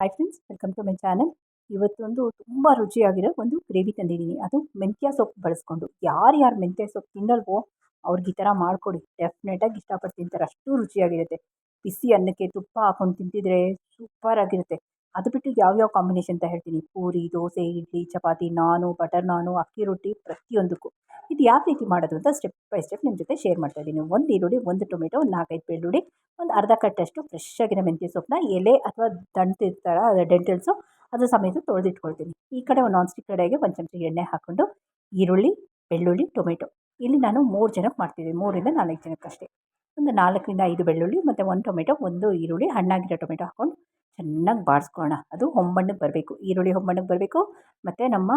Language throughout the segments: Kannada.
Hi friends welcome to my channel ಇವತ್ತೊಂದು ತುಂಬ ರುಚಿಯಾಗಿರೋ ಒಂದು ಗ್ರೇವಿ ತಂದಿದ್ದೀನಿ. ಅದು ಮೆಂತ್ಯ ಸೊಪ್ಪು ಬಳಸ್ಕೊಂಡು. ಯಾರು ಯಾರು ಮೆಂತ್ಯ ಸೊಪ್ಪು ತಿನ್ನಲ್ವೋ ಅವ್ರಿಗೆ ಈ ಥರ ಮಾಡಿಕೊಡಿ. ಡೆಫಿನೆಟಾಗಿ ಇಷ್ಟಪಟ್ಟು ತಿಂತಾರೆ ಅಷ್ಟು ರುಚಿಯಾಗಿರುತ್ತೆ. ಬಿಸಿ ಅನ್ನಕ್ಕೆ ತುಪ್ಪ ಹಾಕ್ಕೊಂಡು ತಿಂತಿದ್ರೆ ಸೂಪರಾಗಿರುತ್ತೆ ಅದು ಬಿಟ್ಟು ಯಾವ್ಯಾವ ಕಾಂಬಿನೇಷನ್ ಅಂತ ಹೇಳ್ತೀನಿ. ಪೂರಿ, ದೋಸೆ, ಇಡ್ಲಿ, ಚಪಾತಿ, ನಾನು ಬಟರ್ ನಾನು, ಅಕ್ಕಿ, ರೊಟ್ಟಿ ಪ್ರತಿಯೊಂದಕ್ಕೂ. ಇದು ಯಾವ ರೀತಿ ಮಾಡೋದು ಅಂತ ಸ್ಟೆಪ್ ಬೈ ಸ್ಟೆಪ್ ನಿಮ್ಮ ಜೊತೆ ಶೇರ್ ಮಾಡ್ತಾ ಇದ್ದೀನಿ. ಒಂದು ಈರುಳ್ಳಿ, ಒಂದು ಟೊಮೆಟೊ ಒಂದು ನಾಲ್ಕೈದು ಬೆಳ್ಳುಳ್ಳಿ, ಒಂದು ಅರ್ಧ ಕಟ್ಟಷ್ಟು ಫ್ರೆಶ್ ಆಗಿರೋ ಮೆಂತ್ಯ ಸೊಪ್ಪನ್ನ, ಎಲೆ ಅಥವಾ ದಂಟಿರ್ತಾರ ಡೆಂಟಲ್ಸು ಅದು ಸಮೇತ ತೊಳೆದಿಟ್ಕೊಳ್ತೀನಿ. ಈ ಕಡೆ ಒಂದು ನಾನ್ ಸ್ಟಿಕ್ ಕಡೆಗೆ ಒಂದು ಚಮಚ ಎಣ್ಣೆ ಹಾಕ್ಕೊಂಡು ಈರುಳ್ಳಿ, ಬೆಳ್ಳುಳ್ಳಿ ಟೊಮೆಟೊ ಇಲ್ಲಿ ನಾನು ಮೂರು ಜನಕ್ಕೆ ಮಾಡ್ತಿದ್ದೀನಿ. ಮೂರಿಂದ ನಾಲ್ಕು ಜನಕ್ಕಷ್ಟೇ. ಒಂದು ನಾಲ್ಕರಿಂದ ಐದು ಬೆಳ್ಳುಳ್ಳಿ, ಮತ್ತು ಒಂದು ಟೊಮೆಟೊ ಒಂದು ಈರುಳ್ಳಿ, ಹಣ್ಣಾಗಿರೋ ಟೊಮೆಟೊ ಹಾಕ್ಕೊಂಡು ಚೆನ್ನಾಗಿ ಬಾಡಿಸ್ಕೊಳ್ಳೋಣ ಅದು ಹೊಂಬಣ್ಣಕ್ಕೆ ಬರಬೇಕು. ಈರುಳ್ಳಿ ಹೊಂಬಣ್ಣಕ್ಕೆ ಬರಬೇಕು. ಮತ್ತು ನಮ್ಮ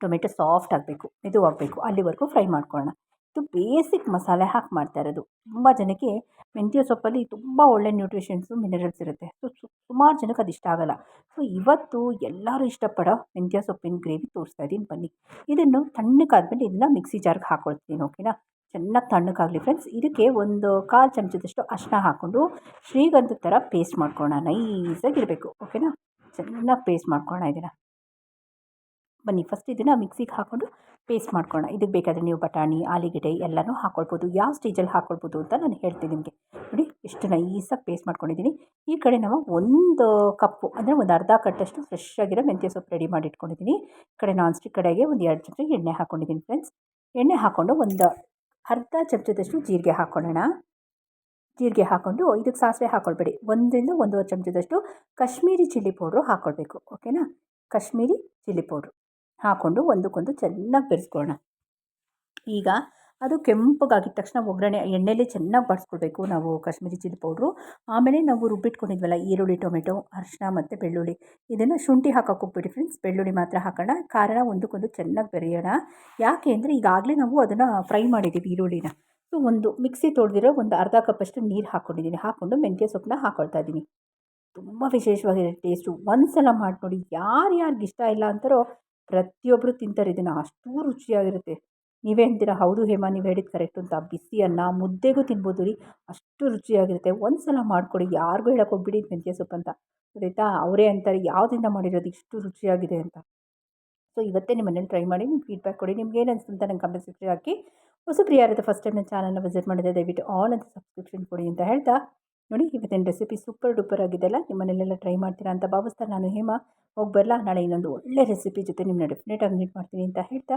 ಟೊಮೆಟೊ ಸಾಫ್ಟ್ ಆಗಬೇಕು. ಇದು ಆಗಬೇಕು. ಅಲ್ಲಿವರೆಗೂ ಫ್ರೈ ಮಾಡ್ಕೊಳ್ಳೋಣ ಇದು ಬೇಸಿಕ್ ಮಸಾಲೆ ಹಾಕಿ ಮಾಡ್ತಾ ಇರೋದು. ತುಂಬ ಜನಕ್ಕೆ ಮೆಂತ್ಯ ಸೊಪ್ಪಲ್ಲಿ ತುಂಬ ಒಳ್ಳೆ ನ್ಯೂಟ್ರಿಷನ್ಸು ಮಿನರಲ್ಸ್ ಇರುತ್ತೆ. ಸೊ ಸುಮಾರು ಜನಕ್ಕೆ ಅದು ಇಷ್ಟ ಆಗೋಲ್ಲ. ಸೊ, ಇವತ್ತು ಎಲ್ಲರೂ ಇಷ್ಟಪಡೋ ಮೆಂತ್ಯ ಸೊಪ್ಪಿನ ಗ್ರೇವಿ ತೋರಿಸ್ತಾ ಇದ್ದೀನಿ ಬನ್ನಿ. ಇದನ್ನು ತಣ್ಣಗಾದ್ಮೇಲೆ ಇದನ್ನು ಮಿಕ್ಸಿ ಜಾರ್ಗೆ ಹಾಕ್ಕೊಳ್ತೀನಿ ಓಕೆನಾ? ಚೆನ್ನಾಗಿ ತಣ್ಣಗಾಗಲಿ ಫ್ರೆಂಡ್ಸ್ ಇದಕ್ಕೆ ಒಂದು ಕಾಲು ಚಮಚದಷ್ಟು ಅರಿಶಿನ ಹಾಕ್ಕೊಂಡು ಶ್ರೀಗಂಧದ ಥರ ಪೇಸ್ಟ್ ಮಾಡ್ಕೊಳ್ಳೋಣ. ನೈಸಾಗಿರಬೇಕು ಓಕೆನಾ ಚೆನ್ನಾಗಿ ಪೇಸ್ಟ್ ಮಾಡ್ಕೊಳ್ಳೋಣ ಇದನ್ನು. ಬನ್ನಿ ಫಸ್ಟ್ ಇದನ್ನು ಮಿಕ್ಸಿಗೆ ಹಾಕ್ಕೊಂಡು ಪೇಸ್ಟ್ ಮಾಡ್ಕೊಳ್ಳೋಣ. ಇದಕ್ಕೆ ಬೇಕಾದರೆ ನೀವು ಬಟಾಣಿ, ಆಲೂಗೆಡ್ಡೆ ಎಲ್ಲನೂ ಹಾಕ್ಕೊಳ್ಬೋದು ಯಾವ ಸ್ಟೇಜಲ್ಲಿ ಹಾಕ್ಕೊಳ್ಬೋದು ಅಂತ ನಾನು ಹೇಳ್ತೀನಿ ನಿಮಗೆ. ನೋಡಿ, ಎಷ್ಟು ನೈಸಾಗಿ ಪೇಸ್ಟ್ ಮಾಡ್ಕೊಂಡಿದ್ದೀನಿ. ಈ ಕಡೆ ನಾವು ಒಂದು ಕಪ್ಪು, ಅಂದರೆ ಒಂದು ಅರ್ಧ ಕಟ್ಟಷ್ಟು ಫ್ರೆಶ್ ಆಗಿರೋ ಮೆಂತ್ಯ ಸೊಪ್ಪು ರೆಡಿ ಮಾಡಿ ಇಟ್ಕೊಂಡಿದ್ದೀನಿ ಈ ಕಡೆ ನಾನ್ ಸ್ಟಿಕ್ ಕಡೆಗೆ ಒಂದು ಎರಡು ಚಮಚ ಎಣ್ಣೆ ಹಾಕ್ಕೊಂಡಿದ್ದೀನಿ ಫ್ರೆಂಡ್ಸ್ ಎಣ್ಣೆ ಹಾಕ್ಕೊಂಡು ಒಂದು ಅರ್ಧ ಚಮಚದಷ್ಟು ಜೀರಿಗೆ ಹಾಕ್ಕೊಳ್ಳೋಣ ಜೀರಿಗೆ ಹಾಕ್ಕೊಂಡು ಇದಕ್ಕೆ ಸಾಸಿವೆ ಹಾಕ್ಕೊಳ್ಬೇಡಿ ಒಂದರಿಂದ ಒಂದೂವರೆ ಚಮಚದಷ್ಟು ಕಾಶ್ಮೀರಿ ಚಿಲ್ಲಿ ಪೌಡ್ರು ಹಾಕ್ಕೊಳ್ಬೇಕು ಓಕೆನಾ? ಕಾಶ್ಮೀರಿ ಚಿಲ್ಲಿ ಪೌಡ್ರು ಹಾಕ್ಕೊಂಡು ಒಂದಕ್ಕೊಂದು ಚೆನ್ನಾಗಿ ಬೆರೆಸ್ಕೊಳ್ಳೋಣ. ಈಗ ಅದು ಕೆಂಪಗಾಗಿದ್ದ ತಕ್ಷಣ ಒಗ್ಗರಣೆ, ಎಣ್ಣೆಲಿ ಚೆನ್ನಾಗಿ ಬಾಡಿಸ್ಕೊಳ್ಬೇಕು ನಾವು ಕಾಶ್ಮೀರಿ ಚಿಲ್ಲಿ ಪೌಡ್ರು. ಆಮೇಲೆ ನಾವು ರುಬ್ಬಿಟ್ಕೊಂಡಿದ್ವಲ್ಲ ಈರುಳ್ಳಿ, ಟೊಮೆಟೊ ಅರಿಶಿನ ಮತ್ತು ಬೆಳ್ಳುಳ್ಳಿ. ಇದನ್ನು ಶುಂಠಿ ಹಾಕೋಕೆ ಹೋಗ್ಬಿಡಿ ಫ್ರೆಂಡ್ಸ್ ಬೆಳ್ಳುಳ್ಳಿ ಮಾತ್ರ ಹಾಕೋಣ. ಕಾರಣ ಒಂದಕ್ಕೊಂದು ಚೆನ್ನಾಗಿ ಬೆರೆಯೋಣ. ಯಾಕೆ ಅಂದರೆ ಈಗಾಗಲೇ ನಾವು ಅದನ್ನು ಫ್ರೈ ಮಾಡಿದ್ದೀವಿ ಈರುಳ್ಳಿನ. ಸೊ, ಒಂದು ಮಿಕ್ಸಿ ತೊಳೆದಿರೋ ಒಂದು ಅರ್ಧ ಕಪ್ಪಷ್ಟು ನೀರು ಹಾಕ್ಕೊಂಡಿದ್ದೀನಿ ಹಾಕ್ಕೊಂಡು ಮೆಂತ್ಯ ಸೊಪ್ಪನ್ನ ಹಾಕ್ಕೊಳ್ತಾ ಇದ್ದೀನಿ. ತುಂಬ ವಿಶೇಷವಾಗಿರೋ ಟೇಸ್ಟು ಒಂದು ಸಲ ಮಾಡಿ ನೋಡಿ ಯಾರ್ಯಾರಿಗೆ ಇಷ್ಟ ಇಲ್ಲ ಅಂತಾರೋ ಪ್ರತಿಯೊಬ್ಬರು ತಿಂತಾರೆ. ಇದನ್ನು ಅಷ್ಟು ರುಚಿಯಾಗಿರುತ್ತೆ. ನೀವೇ ಅಂತೀರ, ಹೌದು ಹೇಮ, ನೀವು ಹೇಳಿದ ಕರೆಕ್ಟು ಅಂತ. ಬಿಸಿ ಅನ್ನ ಮುದ್ದೆಗೂ ತಿನ್ಬೋದು ರೀ. ಅಷ್ಟು ರುಚಿಯಾಗಿರುತ್ತೆ. ಒಂದು ಸಲ ಮಾಡಿಕೊಡಿ, ಯಾರಿಗೂ ಹೇಳಕ್ಕೆ ಹೋಗ್ಬಿಡಿ ಮೆಂತ್ಯ ಸೊಪ್ಪು ಅಂತ. ಆಯಿತಾ ಅವರೇ ಅಂತಾರೆ, ಯಾವುದರಿಂದ ಮಾಡಿರೋದು ಇಷ್ಟು ರುಚಿಯಾಗಿದೆ ಅಂತ. ಸೊ, ಇವತ್ತೇ ನಿಮ್ಮ ಮನೇಲಿ ಟ್ರೈ ಮಾಡಿ, ನಿಮ್ಗೆ ಫೀಡ್ಬ್ಯಾಕ್ ಕೊಡಿ. ನಿಮ್ಗೆ ಏನು ಅನಿಸ್ತು ಅಂತ ನಂಗೆ ಕಮೆಂಟ್ ಸೆಕ್ಷನ್ ಹಾಕಿ. ಹೊಸಬ್ರು ಯಾರಾದರೂ ಫಸ್ಟ್ ಟೈಮ್ ನನ್ನ ಚಾನಲ್ನ ವಿಸಿಟ್ ಮಾಡಿದೆ ದಯವಿಟ್ಟು ಆಲ್ ಅಂತ ಸಬ್ಸ್ಕ್ರಿಪ್ಷನ್ ಕೊಡಿ ಅಂತ ಹೇಳ್ತಾ. ನೋಡಿ, ಇವತ್ತಿನ ರೆಸಿಪಿ ಸೂಪರ್ ಡೂಪರ್ ಆಗಿದೆಲ್ಲ ನಿಮ್ಮ ಮನೇಲೆಲ್ಲ ಟ್ರೈ ಮಾಡ್ತೀರಾ ಅಂತ ಭಾವಿಸ್ತಾ ನಾನು ಹೇಮ. ಹೋಗಿ ಬರಲ್ಲ ನಾಳೆ ಇನ್ನೊಂದು ಒಳ್ಳೆ ರೆಸಿಪಿ ಜೊತೆ ನಿಮ್ಮನ್ನ ಡೆಫಿನೆಟಾಗಿ ಮೀಟ್ ಮಾಡ್ತೀನಿ ಅಂತ ಹೇಳ್ತಾ.